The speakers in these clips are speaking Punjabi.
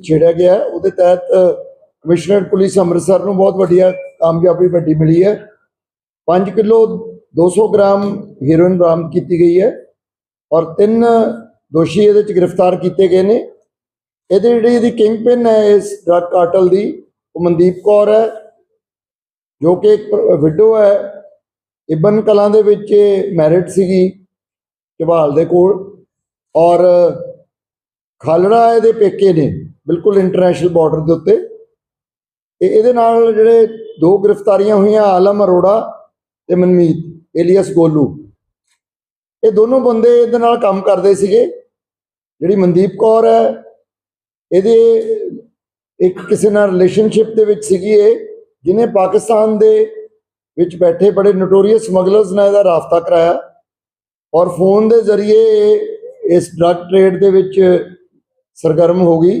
ਛੇੜਿਆ ਗਿਆ ਉਹਦੇ ਤਹਿਤ ਕਮਿਸ਼ਨਰ ਪੁਲਿਸ ਅੰਮ੍ਰਿਤਸਰ ਨੂੰ ਬਹੁਤ ਵੱਡੀ ਕਾਮਯਾਬੀ ਵੱਡੀ ਮਿਲੀ ਹੈ। 5 ਕਿਲੋ 200 ਗ੍ਰਾਮ ਹੀਰੋਇਨ ਬਰਾਮਦ ਕੀਤੀ ਗਈ ਹੈ ਔਰ ਤਿੰਨ ਦੋਸ਼ੀ ਇਹਦੇ ਚ ਗ੍ਰਿਫਤਾਰ ਕੀਤੇ ਗਏ ਨੇ। ਇਹਦੇ ਜਿਹੜੀ ਇਹਦੀ ਕਿੰਗ ਪਿਨ ਹੈ, ਇਸ ਡਰਗ ਕਾਰਟਲ ਦੀ, ਉਹ ਮਨਦੀਪ ਕੌਰ ਹੈ, ਜੋ ਕਿ ਇੱਕ ਵਿਡੋ ਹੈ। ਇਬਨ ਕਲਾਂ ਦੇ ਵਿੱਚ ਮੈਰਿਟ ਸੀਗੀ ਝਵਾਲ ਦੇ ਕੋਲ ਔਰ ਖਾਲੜਾ ਇਹਦੇ ਪੇਕੇ ਨੇ। ਬਿਲਕੁਲ ਇੰਟਰਨੈਸ਼ਨਲ ਬਾਰਡਰ ਦੇ ਉੱਤੇ। ਤੇ ਇਹਦੇ ਨਾਲ ਜਿਹੜੇ ਦੋ ਗ੍ਰਿਫਤਾਰੀਆਂ ਹੋਈਆਂ, ਆਲਮ ਅਰੋੜਾ ਤੇ ਮਨਮੀਤ, ਏਲੀਅਸ ਗੋਲੂ। ਇਹ ਦੋਨੋਂ ਬੰਦੇ ਇਹਦੇ ਨਾਲ ਕੰਮ ਕਰਦੇ ਸੀਗੇ। ਜਿਹੜੀ ਮਨਦੀਪ ਕੌਰ ਹੈ, ਇਹਦੇ ਇੱਕ ਕਿਸੇ ਨਾਲ ਰਿਲੇਸ਼ਨਸ਼ਿਪ ਦੇ ਵਿੱਚ ਸੀਗੀ ਇਹ, ਜਿਹਨੇ ਪਾਕਿਸਤਾਨ ਦੇ ਵਿੱਚ ਬੈਠੇ ਬੜੇ ਨੋਟੋਰੀਅਸ ਸਮਗਲਰਸ ਨਾਲ ਇਹਦਾ ਰਾਬਤਾ ਕਰਾਇਆ। ਔਰ ਫੋਨ ਦੇ ਜ਼ਰੀਏ ਇਹ ਇਸ ਡਰੱਗ ਟ੍ਰੇਡ ਦੇ ਵਿੱਚ ਸਰਗਰਮ ਹੋ ਗਈ।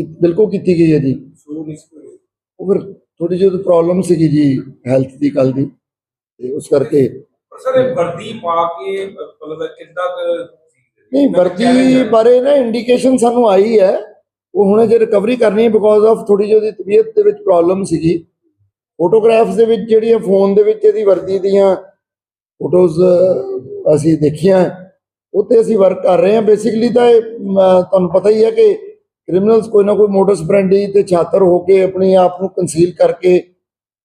ਇਹ ਬਿਲਕੁਲ ਕੀਤੀ ਗਈ ਹੈ ਜੀ। ਉਹ ਫਿਰ ਥੋੜੀ ਜਿਹੀ ਪ੍ਰੋਬਲਮ ਸੀਗੀ ਜੀ ਹੈਲਥ ਦੀ ਕੱਲ ਦੀ। ਤੇ ਉਸ ਕਰਕੇ ਸਰ ਇਹ ਵਰਦੀ ਪਾ ਕੇ ਮਤਲਬ ਕਿੱਦਾਂ ਕੁ ਸੀ? ਨਹੀਂ ਵਰਦੀ ਬਾਰੇ ਨਾ ਇੰਡੀਕੇਸ਼ਨ ਸਾਨੂੰ ਆਈ ਹੈ। ਉਹ ਹੁਣੇ ਜੇ ਰਿਕਵਰੀ ਕਰਨੀ ਹੈ ਬਿਕੋਜ਼ ਆਫ ਥੋੜੀ ਜਿਹੀ ਉਹਦੀ ਤਬੀਅਤ ਦੇ ਵਿੱਚ ਪ੍ਰੋਬਲਮ ਸੀਗੀ। ਫੋਟੋਗ੍ਰਾਫਸ ਦੇ ਵਿੱਚ ਜਿਹੜੀਆਂ ਫੋਨ ਦੇ ਵਿੱਚ ਇਹਦੀ ਵਰਦੀ ਦੀਆਂ ਫੋਟੋਜ਼ ਅਸੀਂ ਦੇਖੀਆਂ। ਉਹ ਤੇ ਅਸੀਂ ਵਰਕ ਕਰ ਰਹੇ ਹਾਂ। ਬੇਸਿਕਲੀ ਤਾਂ ਇਹ ਤੁਹਾਨੂੰ ਪਤਾ ਹੀ ਹੈ ਕਿ ਕ੍ਰਿਮੀਨਲਸ ਕੋਈ ਨਾ ਕੋਈ ਮੋਟਸ ਬ੍ਰਾਂਡੀ ਤੇ ਛਾਤਰ ਹੋ ਕੇ ਆਪਣੀ ਆਪ ਨੂੰ ਕੰਸੀਲ ਕਰਕੇ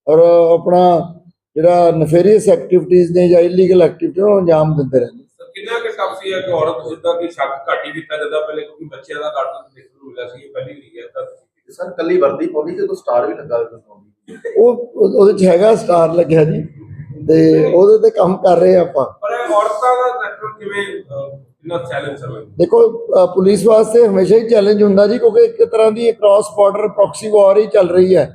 ਔਰ ਆਪਣਾ ਜਿਹੜਾ ਨਫੇਰੀਅਸ ਐਕਟੀਵਿਟੀਜ਼ ਨੇ ਜਾਂ ਇਲੀਗਲ ਐਕਟੀਵਿਟੀਆਂ ਨੂੰ ਅੰਜਾਮ ਦਿੰਦੇ ਰਹਿੰਦੇ ਕਿੰਨਾ ਕਿ ਟਫ ਸੀ ਹੈ ਕਿ ਔਰਤ ਜਿੱਦਾਂ ਕਿ ਸ਼ੱਕ ਘੱਟ ਹੀ ਕੀਤਾ ਜਾਂਦਾ ਪਹਿਲੇ ਕਿਉਂਕਿ ਬੱਚਿਆਂ ਦਾ ਘੱਟ ਦੇਖਣ ਨੂੰ ਮਿਲਿਆ ਸੀ ਇਹ ਪਹਿਲੀ ਵਾਰੀ ਹੈ ਤਾਂ ਸਰ ਕੱਲੀ ਵਰਦੀ ਪਾਉਂਦੀ ਤੇ ਕੋਈ ਸਟਾਰ ਵੀ ਲੱਗਾ ਹੋਇਆ ਪਾਉਂਦੀ ਉਹ ਉਹ- ਉਹਦੇ ਚ ਹੈਗਾ ਸਟਾਰ ਲੱਗਿਆ ਜੀ ਤੇ ਉਹਦੇ ਤੇ ਕੰਮ ਕਰ ਰਹੇ ਆਪਾਂ। ਪਰ ਇਹ ਔਰਤਾਂ ਦਾ ਨੈਟਵਰਕ ਕਿਵੇਂ ਅ, ਚੈਲੰਜ ਸਰ ਦੇਖੋ ਅ, ਪੁਲਿਸ ਵਾਸਤੇ ਹਮੇਸ਼ਾ ਹੀ ਚੈਲੰਜ ਹੁੰਦਾ ਜੀ ਕਿਉਂਕਿ ਇੱਕ ਤਰ੍ਹਾਂ ਦੀ ਕ੍ਰਾਸ ਬਾਰਡਰ ਪ੍ਰੋਕਸੀ ਵਾਰ ਹੀ ਚੱਲ ਰਹੀ ਹੈ।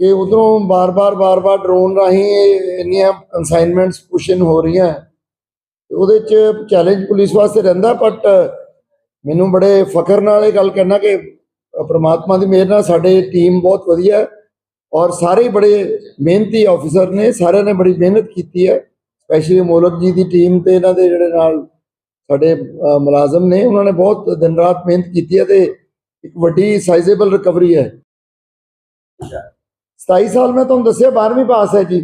ਕਿ ਉਧਰੋਂ ਬਾਰ-ਬਾਰ ਬਾਰ-ਬਾਰ ਡਰੋਨ ਰਾਹੀਂ ਇਹ ਇੰਨੀਆਂ ਕਨਸਾਈਨਮੈਂਟਸ ਪੁਸ਼ਨ ਹੋ ਰਹੀਆਂ। ਤੇ ਉਹਦੇ ਚ ਚੈਲੰਜ ਪੁਲਿਸ ਵਾਸਤੇ ਰਹਿੰਦਾ ਬਟ ਮੈਨੂੰ ਬੜੇ ਫਖਰ ਨਾਲ ਇਹ ਗੱਲ ਕਹਿਣਾ ਕਿ ਅ, ਪ੍ਰਮਾਤਮਾ ਦੀ ਮਿਹਰ ਨਾਲ ਸਾਡੇ ਟੀਮ ਬਹੁਤ ਵਧੀਆ ਹੈ ਔਰ ਸਾਰੇ ਹੀ ਬੜੇ ਮਿਹਨਤੀ ਆਫੀਸਰ ਨੇ ਸਾਰਿਆਂ ਨੇ ਬੜੀ ਮਿਹਨਤ ਕੀਤੀ ਹੈ। ਸਪੈਸ਼ਲੀ ਮੋਲਕ ਜੀ ਦੀ ਟੀਮ ਤੇ ਇਹਨਾਂ ਦੇ ਜਿਹੜੇ ਨਾਲ ਸਾਡੇ ਮੁਲਾਜ਼ਮ ਨੇ ਉਹਨਾਂ ਨੇ ਬਹੁਤ ਦਿਨ ਰਾਤ ਮਿਹਨਤ ਕੀਤੀ ਹੈ ਤੇ ਇੱਕ ਵੱਡੀ ਸਾਈਜ਼ੇਬਲ ਰਿਕਵਰੀ ਹੈ। 27 ਸਾਲ ਮੈਂ ਤੁਹਾਨੂੰ ਦੱਸਿਆ 12ਵੀਂ ਪਾਸ ਹੈ ਜੀ।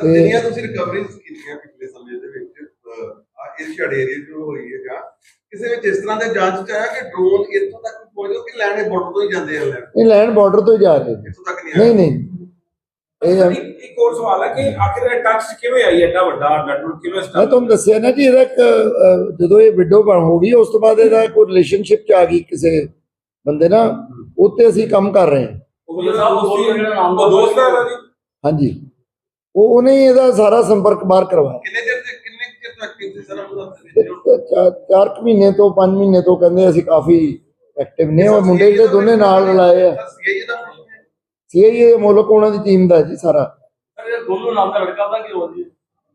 ਤੇ ਜਿੰਨੀਆਂ ਤੁਸੀਂ ਰਿਕਵਰੀਜ਼ ਕੀਤੀਆਂ ਪਿਛਲੇ ਸਮੇਂ ਜਿਹਦੇ ਵਿੱਚ? ਆ ਏਸ਼ੀਆਡ ਏਰੀਆ ਜੋ ਹੋਈ ਹੈ ਜਾਂ ਕਿਸੇ ਵਿੱਚ ਇਸ ਤਰ੍ਹਾਂ ਦੇ ਜਾਂਚ ਚ ਆਇਆ ਕਿ ਡਰੋਨ ਇੱਥੋਂ ਤੱਕ ਪਹੁੰਚੋ ਕਿ ਲੈਣੇ ਬਾਰਡਰ ਤੋਂ ਹੀ ਜਾਂਦੇ ਆ ਲੈਣ? ਇਹ ਲੈਂਡ ਬਾਰਡਰ ਤੋਂ ਹੀ ਜਾ ਰਹੇ। ਇੱਥੋਂ ਤੱਕ ਨਹੀਂ ਨਹੀਂ ਨਹੀਂ। ਇਹ ਇੱਕ ਇੱਕ ਹੋਰ ਸਵਾਲ ਹੈ ਕਿ ਆਖਿਰ ਇਹ ਟੱਚ ਕਿਵੇਂ ਆਈ ਐਡਾ ਵੱਡਾ ਨੈਟਵਰਕ ਕਿਵੇਂ ਮੈਂ ਸਟਾਰਟ ਤੁਹਾਨੂੰ ਦੱਸਿਆ ਨਾ ਕਿ ਇਹਦਾ ਇੱਕ ਅਹ, ਜਦੋਂ ਇਹ ਵਿਡੋ ਬਣ ਹੋ ਗਈ ਉਸ ਤੋਂ ਬਾਅਦ ਇਹਦਾ ਕੋਈ ਰਿਲੇਸ਼ਨਸ਼ਿਪ ਚ ਆ ਗਈ ਕਿਸੇ ਬੰਦੇ ਨਾਲ ਉੱਤੇ ਅਸੀਂ ਕੰਮ ਕਰ ਰਹੇ ਹਾਂ। ਉਹ ਜਿਹੜਾ ਦੋਸਤ ਜਿਹੜਾ ਨਾਮ ਦਾ ਦੋਸਤ ਹੈ ਇਹਦਾ ਜੀ? ਹਾਂਜੀ। ਉਹ ਉਹਨੇ ਹੀ ਇਹਦਾ ਸਾਰਾ ਸੰਪਰਕ ਬਾਹਰ ਕਰਵਾਇਆ। ਕਿੰਨੇ ਚਿਰ ਤੇ ਕਿੰਨੇ ਕੁ ਚਿਰ ਤੱਕ ਕਿਸੇ ਸਰ ਨੂੰ ਤੇ ਚਾ- ਚਾਰ ਕੁ ਮਹੀਨੇ ਤੋਂ 5 ਮਹੀਨੇ ਤੋਂ ਕਹਿੰਦੇ ਅਸੀਂ ਕਾਫੀ ਐਕਟਿਵ ਨੇ ਉਹ ਮੁੰਡੇ ਜਿਹੜੇ ਦੋਨੇ ਨਾਲ ਰਲਾਏ ਆ। ਦਾ। ਸੀਆਈਏ ਮੁਲਕ ਉਹਨਾਂ ਦੀ ਟੀਮ ਦਾ ਜੀ ਸਾਰਾ। ਅਰੇ ਗੋਲੂ ਨਾਮ ਦਾ ਲੜਕਾ ਦਾ ਕੀ ਹੋ ਜੀ?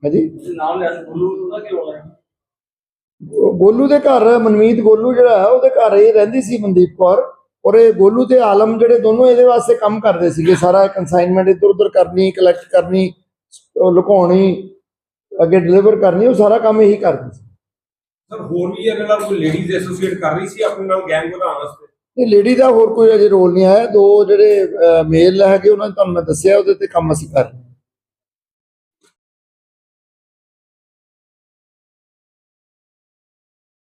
ਹਾਂਜੀ? ਨਾਮ ਲਿਆ ਸੀ ਗੋਲੂ ਦਾ ਕੀ ਹੋਣਾ ਉਹ ਗੋਲੂ ਦੇ ਘਰ ਮਨਮੀਤ ਗੋਲੂ ਜਿਹੜਾ ਹੈ ਉਹਦੇ ਘਰ ਇਹ ਰਹਿੰਦੀ ਸੀ ਮਨਦੀਪ ਕੌਰ ਔਰ ਇਹ ਗੋਲੂ ਤੇ ਆਲਮ ਜਿਹੜੇ ਦੋਨੋਂ ਇਹਦੇ ਵਾਸਤੇ ਕੰਮ ਕਰਦੇ ਸੀਗੇ। ਸਾਰਾ ਕਨਸਾਈਨਮੈਂਟ ਇੱਧਰ ਉੱਧਰ ਕਰਨੀ ਕਲੈਕਟ ਕਰਨੀ ਲੁਕਾਉਣੀ ਅੱਗੇ ਡਿਲੀਵਰ ਕਰਨੀ ਉਹ ਸਾਰਾ ਕੰਮ ਇਹੀ ਕਰਦੇ ਸੀ। ਸਰ ਹੋਰ ਵੀ ਇਹਦੇ ਨਾਲ ਕੋਈ ਲੇਡੀਜ਼ ਐਸੋਸੀਏਟ ਕਰ ਰਹੀ ਸੀ ਆਪਣੇ ਨਾਲ ਗੈਂਗ ਵਧਾਉਣ ਵਾਸਤੇ? ਇਹ ਲੇਡੀ ਦਾ ਹੋਰ ਕੋਈ ਅਜੇ ਰੋਲ ਨਹੀਂ ਆਇਆ। ਦੋ ਜਿਹੜੇ ਮੇਲ ਹੈਗੇ, ਉਹਨਾਂ ਨੇ ਤੁਹਾਨੂੰ ਮੈਂ ਦੱਸਿਆ, ਉਹਦੇ ਤੇ ਕੰਮ ਅਸੀਂ ਕਰ ਰਹੇ